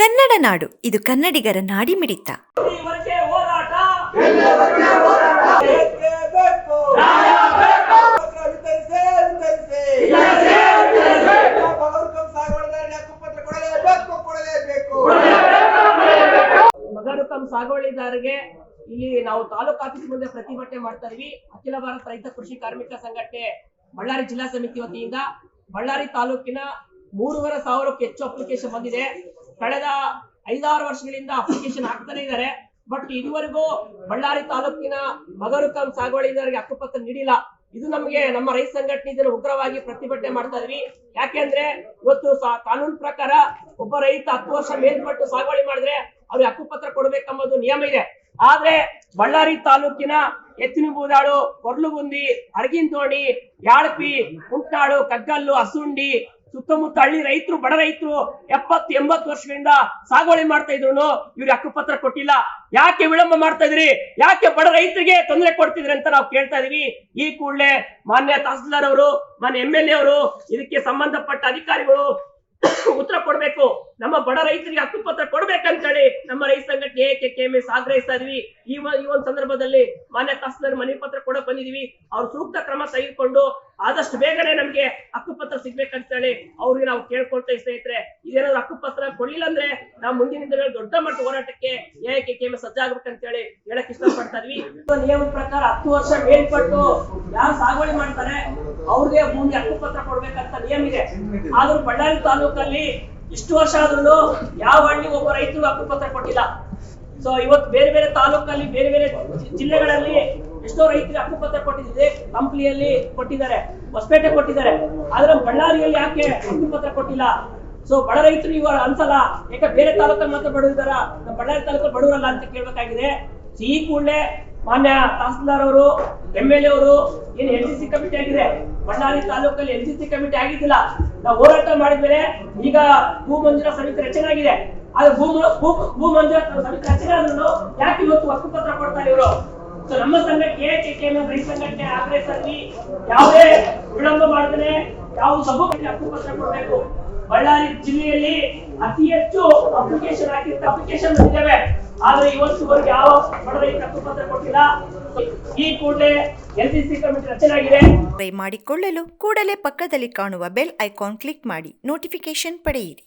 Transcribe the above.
ಕನ್ನಡ ನಾಡು, ಇದು ಕನ್ನಡಿಗರ ನಾಡಿ ಮಿಡಿತ ಸಾಗುವಳಿದಾರರಿಗೆ ಇಲ್ಲಿ ನಾವು ತಾಲೂಕು ಆಫೀಸ್ ಮುಂದೆ ಪ್ರತಿಭಟನೆ ಮಾಡ್ತಾ ಇದೀವಿ. ಅಖಿಲ ಭಾರತ ರೈತ ಕೃಷಿ ಕಾರ್ಮಿಕ ಸಂಘಟನೆ ಬಳ್ಳಾರಿ ಜಿಲ್ಲಾ ಸಮಿತಿ ವತಿಯಿಂದ ಬಳ್ಳಾರಿ ತಾಲೂಕಿನ ಮೂರುವರೆ ಸಾವಿರಕ್ಕೂ ಹೆಚ್ಚು ಅಪ್ಲಿಕೇಶನ್ ಬಂದಿದೆ. ಕಳೆದ ಐದಾರು ವರ್ಷಗಳಿಂದ ಅಪ್ಲಿಕೇಶನ್ ಹಾಕ್ತಾನೆ ಇದ್ದಾರೆ ಬಟ್ ಇದುವರೆಗೂ ಬಳ್ಳಾರಿ ತಾಲೂಕಿನ ಮಗರುಕಂ ಸಾಗುವಳಿದಾರರಿಗೆ ಹಕ್ಕುಪತ್ರ ನೀಡಿಲ್ಲ. ಇದು ನಮಗೆ ನಮ್ಮ ರೈತ ಸಂಘಟನೆ ಉಗ್ರವಾಗಿ ಪ್ರತಿಭಟನೆ ಮಾಡ್ತಾ ಇದ್ವಿ. ಯಾಕೆಂದ್ರೆ ಇವತ್ತು ಕಾನೂನು ಪ್ರಕಾರ ಒಬ್ಬ ರೈತ ಹತ್ತು ವರ್ಷ ಮೇಲ್ಪಟ್ಟು ಸಾಗುವಳಿ ಮಾಡಿದ್ರೆ ಅವ್ರಿಗೆ ಹಕ್ಕುಪತ್ರ ಕೊಡ್ಬೇಕಂಬುದು ನಿಯಮ ಇದೆ. ಆದ್ರೆ ಬಳ್ಳಾರಿ ತಾಲೂಕಿನ ಎತ್ತಿನ ಬೂದಾಳು ಕೊರ್ಲುಗುಂದಿ ಅರಗಿನತೋಡಿ ಯಾಳ್ಪಿ ಕುಂಟಾಳು ಕಗ್ಗಲ್ಲು ಹಸುಂಡಿ ಸುತ್ತಮುತ್ತ ಹಳ್ಳಿ ರೈತರು, ಬಡ ರೈತರು ಎಪ್ಪತ್ತು, ಎಂಬತ್ತು ವರ್ಷಗಳಿಂದ ಸಾಗುವಳಿ ಮಾಡ್ತಾ ಇದ್ರು ಇವ್ರಿಗೆ ಹಕ್ಕುಪತ್ರ ಕೊಟ್ಟಿಲ್ಲ. ಯಾಕೆ ವಿಳಂಬ ಮಾಡ್ತಾ ಇದ್ರಿ? ಯಾಕೆ ಬಡ ರೈತರಿಗೆ ತೊಂದರೆ ಕೊಡ್ತಿದ್ರಿ ಅಂತ ನಾವು ಕೇಳ್ತಾ ಇದೀವಿ. ಈ ಕೂಡಲೇ ಮಾನ್ಯ ತಹಸೀಲ್ದಾರ್ ಅವರು, ಮಾನ್ಯ ಎಂ ಎಲ್ ಎ ಅವರು, ಇದಕ್ಕೆ ಸಂಬಂಧಪಟ್ಟ ಅಧಿಕಾರಿಗಳು ಉತ್ತರ ಕೊಡ್ಬೇಕು. ನಮ್ಮ ಬಡ ರೈತರಿಗೆ ಹಕ್ಕುಪತ್ರ ಕೊಡ್ಬೇಕಂತೇಳಿ ನಮ್ಮ ರೈತ ಸಂಘಟನೆ ಏಕೆ ಕೆ ಎಂ ಎಸ್ ಆಗ್ರಹಿಸ್ತಾ ಇದೀವಿ ಈ ಒಂದು ಸಂದರ್ಭದಲ್ಲಿ ಮಾನ್ಯ ತಹಸೀಲ್ದಾರ್ ಮನೆ ಪತ್ರ ಕೊಡಕ್ ಬಂದಿದೀವಿ. ಅವ್ರು ಸೂಕ್ತ ಕ್ರಮ ತೆಗೆದುಕೊಂಡು ಆದಷ್ಟು ಬೇಗನೆ ನಮ್ಗೆ ಹಕ್ಕುಪತ್ರ ಸಿಗ್ಬೇಕಂತೇಳಿ ಅವ್ರಿಗೆ ನಾವು ಕೇಳ್ಕೊಳ್ತಾ ಸ್ನೇಹಿತರೆ. ಇದೇನಾದ್ರು ಹಕ್ಕುಪತ್ರ ಕೊಡ್ಲಿಲ್ಲ ಅಂದ್ರೆ ನಾವು ಮುಂದಿನ ದೊಡ್ಡ ಮಟ್ಟ ಹೋರಾಟಕ್ಕೆ ಏಕೆ ಕೆ ಎಂ ಎಸ್ ಸಜ್ಜಾಗ್ಬೇಕಂತೇಳಿ ಹೇಳಕ್ ಇಷ್ಟಪಡ್ತಾ ಇದ್ವಿ. ನಿಯಮದ ಪ್ರಕಾರ ಹತ್ತು ವರ್ಷ ಮೇಲ್ಪಟ್ಟು ಯಾರು ಸಾಗುವಳಿ ಮಾಡ್ತಾರೆ, ಅವ್ರಿಗೆ ಭೂಮಿ ಹಕ್ಕುಪತ್ರ ಕೊಡ್ಬೇಕಂತ ನಿಯಮ ಇದೆ. ಆದ್ರೂ ಬಳ್ಳಾರಿ ತಾಲೂಕಲ್ಲಿ ಇಷ್ಟು ವರ್ಷ ಆದ್ರೂ ಯಾವ ಹಳ್ಳಿ ಒಬ್ಬ ರೈತರು ಹಕ್ಕುಪತ್ರ ಕೊಟ್ಟಿಲ್ಲ. ಸೊ ಇವತ್ತು ಬೇರೆ ಬೇರೆ ತಾಲೂಕಲ್ಲಿ, ಬೇರೆ ಬೇರೆ ಜಿಲ್ಲೆಗಳಲ್ಲಿ ಎಷ್ಟೋ ರೈತರಿಗೆ ಹಕ್ಕುಪತ್ರ ಕೊಟ್ಟಿದೆ. ಕಂಪ್ಲಿಯಲ್ಲಿ ಕೊಟ್ಟಿದ್ದಾರೆ, ಹೊಸಪೇಟೆ ಕೊಟ್ಟಿದ್ದಾರೆ. ಆದ್ರೆ ಬಳ್ಳಾರಿಯಲ್ಲಿ ಯಾಕೆ ಹಕ್ಕುಪತ್ರ ಕೊಟ್ಟಿಲ್ಲ? ಸೊ ಬಡ ರೈತರು ಇವಾಗ ಅನ್ಸಲ್ಲ. ಯಾಕೆ ಬೇರೆ ತಾಲೂಕಲ್ಲಿ ಮಾತ್ರ ಬಡವಿದಾರ ಬಳ್ಳಾರಿ ತಾಲೂಕಲ್ಲಿ ಬಡವರಲ್ಲ ಅಂತ ಕೇಳ್ಬೇಕಾಗಿದೆ. ಸಿಹಿ ಕೂಡಲೇ ಮಾನ್ಯ ತಹಸೀಲ್ದಾರ್ ಅವರು ಎಂ ಎಲ್ ಎ ಅವರು, ಏನು ಎಲ್ ಸಿ ಸಿ ಕಮಿಟಿ ಆಗಿದೆ. ಬಳ್ಳಾರಿ ತಾಲೂಕಲ್ಲಿ ಎನ್ ಸಿ ಸಿ ಕಮಿಟಿ ಆಗಿದ್ದಿಲ್ಲ. ನಾವು ಹೋರಾಟ ಮಾಡಿದ್ಮೇಲೆ ಈಗ ಭೂ ಮಂಜೂರ ಸಮಿತಿ ರಚನೆ ಆಗಿದೆ. ಆದ್ರೆ ಭೂ ಭೂ ಭೂ ಮಂಜೂರ ಸಮಿತಿ ರಚನೆ ಆದ್ರೂ ಯಾಕೆ ಇವತ್ತು ಹಕ್ಕುಪತ್ರ ಕೊಡ್ತಾರೆ ಇವರು? ಸೊ ನಮ್ಮ ಸಂಘಕ್ಕೆ ಕೆ ರೈತ ಸಂಘಟನೆ ಅಲ್ಲಿ ಯಾವುದೇ ವಿಳಂಬ ಮಾಡದೇ ಯಾವ ಸಭೆಗೆ ಹಕ್ಕುಪತ್ರ ಕೊಡಬೇಕು. ಬಳ್ಳಾರಿ ಜಿಲ್ಲೆಯಲ್ಲಿ ಅತಿ ಹೆಚ್ಚು ಅಪ್ಲಿಕೇಶನ್ ಹಾಕಿರ್ತ ಅಪ್ಲಿಕೇಶನ್ ಬಂದಿದ್ದಾವೆ ಆದ್ರೆ ಇವತ್ತುವರೆಗೆ ಯಾವ ಬಡ ರೈತ ಹಕ್ಕುಪತ್ರ ಕೊಟ್ಟಿಲ್ಲ. ಈ ಕೂಡಲೇ ಎಲ್ ಸಿ ಸಿ ಕಮಿಟಿ ರಚನೆಯಾಗಿದೆ. ಪೇ ಮಾಡಿಕೊಳ್ಳಲು ಕೂಡಲೇ ಪಕ್ಕದಲ್ಲಿ ಕಾಣುವ ಬೆಲ್ ಐಕಾನ್ ಕ್ಲಿಕ್ ಮಾಡಿ. ನೋಟಿಫಿಕೇಶನ್ ಪಡೆಯಿರಿ.